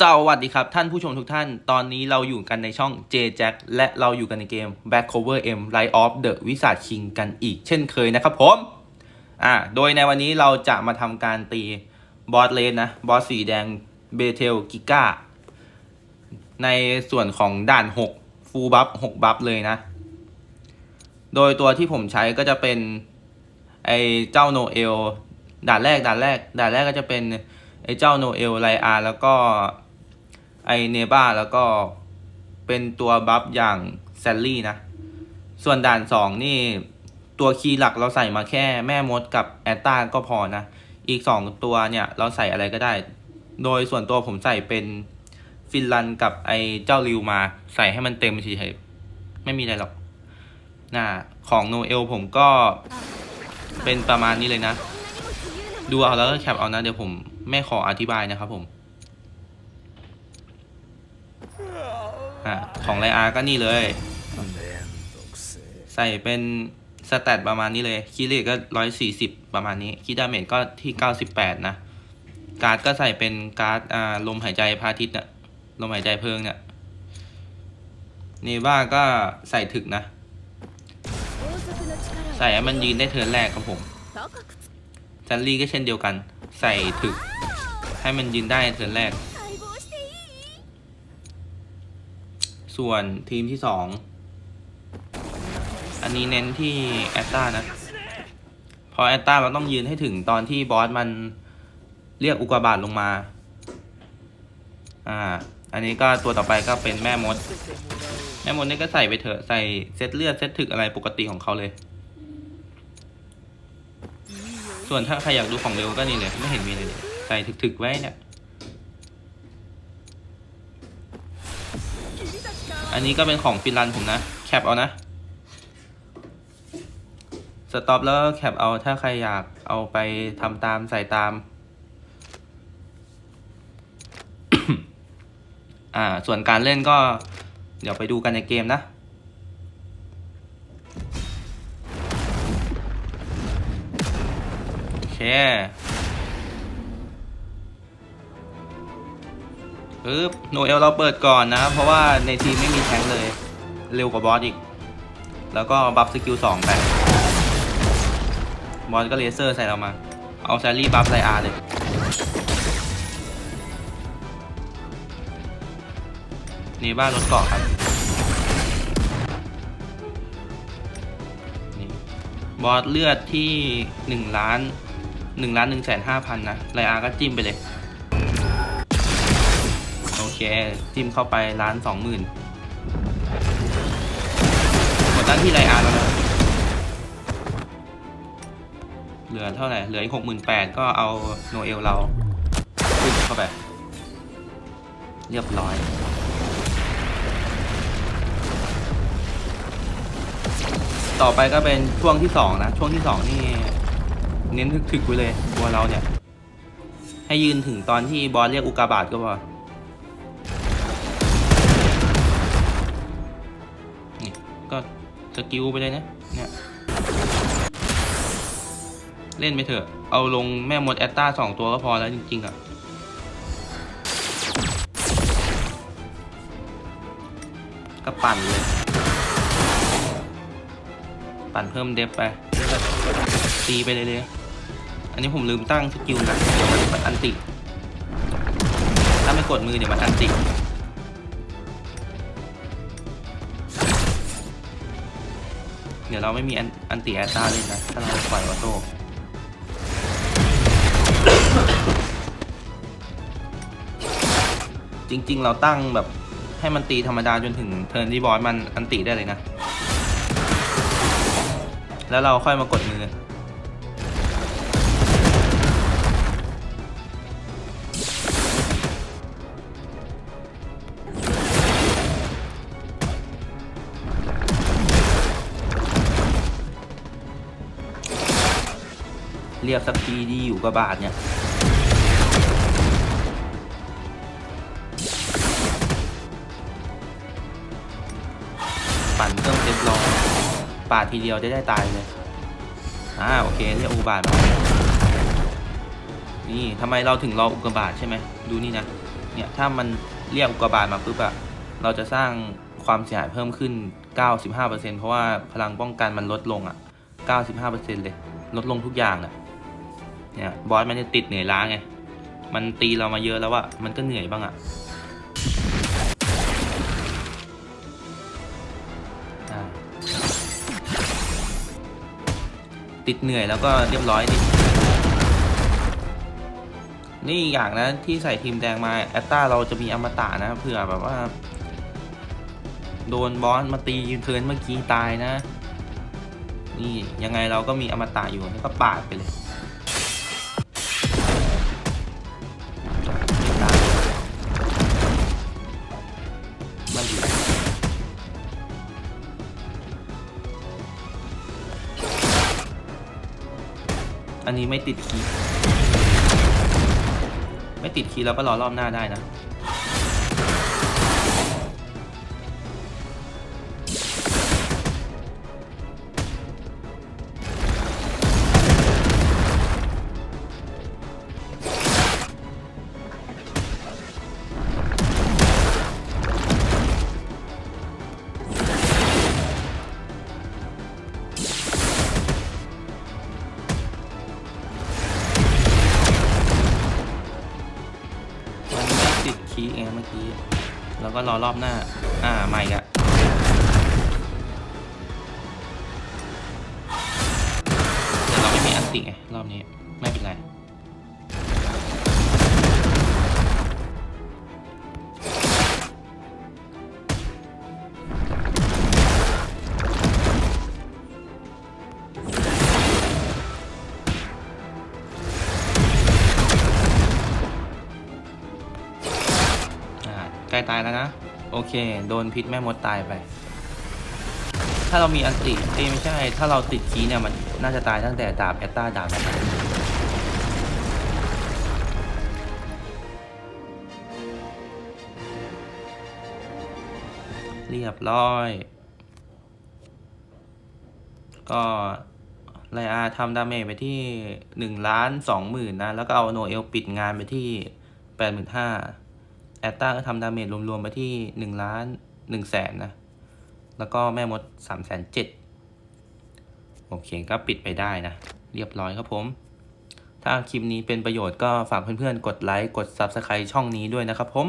สวัสดีครับ ท่านผู้ชมทุกท่าน ตอนนี้เราอยู่กันในช่อง J Jack และเราอยู่กันในเกม Back Cover M Light of the Wizard King กันอีกเช่นเคยนะครับผมอ่าโดยในวันนี้เราจะมาทำการตีบอสเลนนะ บอสสีแดงเบเทลกิก้า ในส่วนของด่าน 6 ฟูลบัฟ6บัฟเลยนะ โดยตัวที่ผมใช้ก็จะเป็น ไอเจ้าโนเอลด่านแรกด่านแรกด่านแรกก็จะเป็นไอเจ้าโนเอลไลอาร์แล้วก็ ไอเนบ้าแล้วก็เป็นตัวบัฟอย่างแซลลี่นะ ส่วนด่านสองนี่ตัวคีย์หลักเราใส่มาแค่แม่มดกับแอตตาก็พอนะ อีกสองตัวเนี่ยเราใส่อะไรก็ได้ โดยส่วนตัวผมใส่เป็นฟินลันกับไอเจ้าริวมาใส่ให้มันเต็มเฉยๆไม่มีอะไรหรอกนะของโนเอลผมก็เป็นประมาณนี้เลยนะ ดูเอาแล้วก็แคปเอานะ เดี๋ยวผมไม่ขออธิบายนะครับผม อะของไลอาร์ก็นี่เลย ใส่เป็นสแตทประมาณนี้เลยคีย์เลทก็ร้อยสี่สิบประมาณนี้คีย์ดาเมจก็ที่เก้าสิบแปดนะ การ์ดก็ใส่เป็นการ์ดอ่าลมหายใจพระอาทิตย์น่ะลมหายใจเพลิงเนี่ยเนว่าก็ใส่ถึกนะ ใส่ให้มันยืนได้เทิร์นแรกครับผมแซนลี่ก็เช่นเดียวกัน ใส่ถึก ให้มันยืนได้เทิร์นแรก ส่วนทีมที่สอง อันนี้เน้นที่แอตตานะเพราะแอตตาเราต้องยืนให้ถึงตอนที่บอสมันเรียกอุกกาบาตลงมา อ่า อันนี้ก็ตัวต่อไปก็เป็นแม่มด แม่มดนี่ก็ใส่ไปเถอะ ใส่เซตเลือดเซตถึกอะไรปกติของเขาเลย ส่วนถ้าใครอยากดูของเร็วก็นี่เลย ไม่เห็นมีเลยเนี่ยใส่ถึกๆไว้เนี่ย อันนี้ก็เป็นของฟินแลันด์ผมนะ แคปเอานะ สต็อปแล้วแคปเอาถ้าใครอยากเอาไปทำตามใส่ตาม อ่า ส่วนการเล่นก็ เดี๋ยวไปดูกันในเกมนะโอเค ปึ๊บโนเอลเราเปิดก่อนนะ เพราะว่าในทีมไม่มีแทงค์เลย เร็วกว่าบอสอีก แล้วก็บัฟสกิลสองไป บอสก็เลเซอร์ใส่เรามา เอาแซลลี่บัฟไลอาร์เลยนี่บ้านรถเกาะครับ นี่บอสเลือดที่หนึ่งล้านหนึ่งล้านหนึ่งแสนห้าพันนะไลอาร์ก็จิ้มไปเลย โอเคจิ้มเข้าไปล้านสองหมื่นหมดตั้งที่ไลอาร์แล้วนะเหลือเท่าไหร่ เหลืออีกหกหมื่นแปดก็เอาโนเอลเราขึ้นเข้าไป เรียบร้อยต่อไปก็เป็นช่วงที่สองนะ ช่วงที่สองนี่ เน้นถึกๆไว้เลยตัวเราเนี่ย ให้ยืนถึงตอนที่บอสเรียกอุกาบาตก็พอ ก็สกิลไปเลยนะ เนี่ย เล่นไปเถอะ เอาลงแม่มดแอตตาสองตัวก็พอแล้วจริง ๆอะ่ะก็ปั่นเลย ปั่นเพิ่มเดฟไปตีไปเลยเลยๆอันนี้ผมลืมตั้งสกิลนะเดี๋ยวมันมันอันติ ถ้าไม่กดมือเดี๋ยวมันอันติ เดี๋ยวเราไม่มีอันอันติแอตตาเล่นนะ ถ้าเราปล่อยออโต้จริง ๆ เราตั้งแบบให้มันตีธรรมดาจนถึงเทิร์นที่บอสมันอันติได้เลยนะ แล้วเราค่อยมากดมือ เรียกสักทีดีอยู่กับบาทเนี่ยปั่นเครื่องเซฟรอปาดทีเดียวจะได้ตายเลยอ่าโอเคเรียกอุบาตมานี่ทำไมเราถึงรออุกกาบาตใช่ไหมดูนี่นะเนี่ยถ้ามันเรียกอุกกาบาตมาปุ๊บอะเราจะสร้างความเสียหายเพิ่มขึ้น 95%เพราะว่าพลังป้องกันมันลดลงอะ95%เลย ลดลงทุกอย่างอะ เนี่ยบอสมันจะติดเหนื่อยล้าไง มันตีเรามาเยอะแล้วอะมันก็เหนื่อยบ้างอะติดเหนื่อยแล้วก็เรียบร้อยดินี่อีกอย่างนะที่ใส่ทีมแดงมาแอตตาเราจะมีอมตะนะเผื่อแบบว่า โดนบอสมาตียืนเทินเมื่อกี้ตายนะ นี่ยังไงเราก็มีอมตะอยู่นี่ก็ปาดไปเลย อันนี้ไม่ติดคีย์ไม่ติดคีย์แล้วก็รอรอบหน้าได้นะ แล้วก็รอรอบหน้า อ่าใหม่กะแต่เราไม่มีอันติไงรอบนี้ ไม่เป็นไร ล้ตายแล้วนะ โอเค โดนพิษแม่มดตายไป ถ้าเรามีอันติเอ้ไม่ใช่ ถ้าเราติดคีเนี่ยมันน่าจะตายตั้งแต่ดาบแอตตาดาบนั้นเรียบร้อย ก็ไลอาทำดาเมจไปที่หนึ่งล้านสองหมื่นนะ แล้วก็เอาโนเอลปิดงานไปที่แปดหมื่นห้า ตตาก็ทำดาเมจรวมๆไปที่หนึ่งล้านหนึ่งแสนนะ แล้วก็แม่มดสามแสนเจ็ดโอเคก็ปิดไปได้นะ เรียบร้อยครับผม ถ้าคลิปนี้เป็นประโยชน์ก็ฝากเพื่อนๆ กดไลค์ กด Subscribe ช่องนี้ด้วยนะครับผม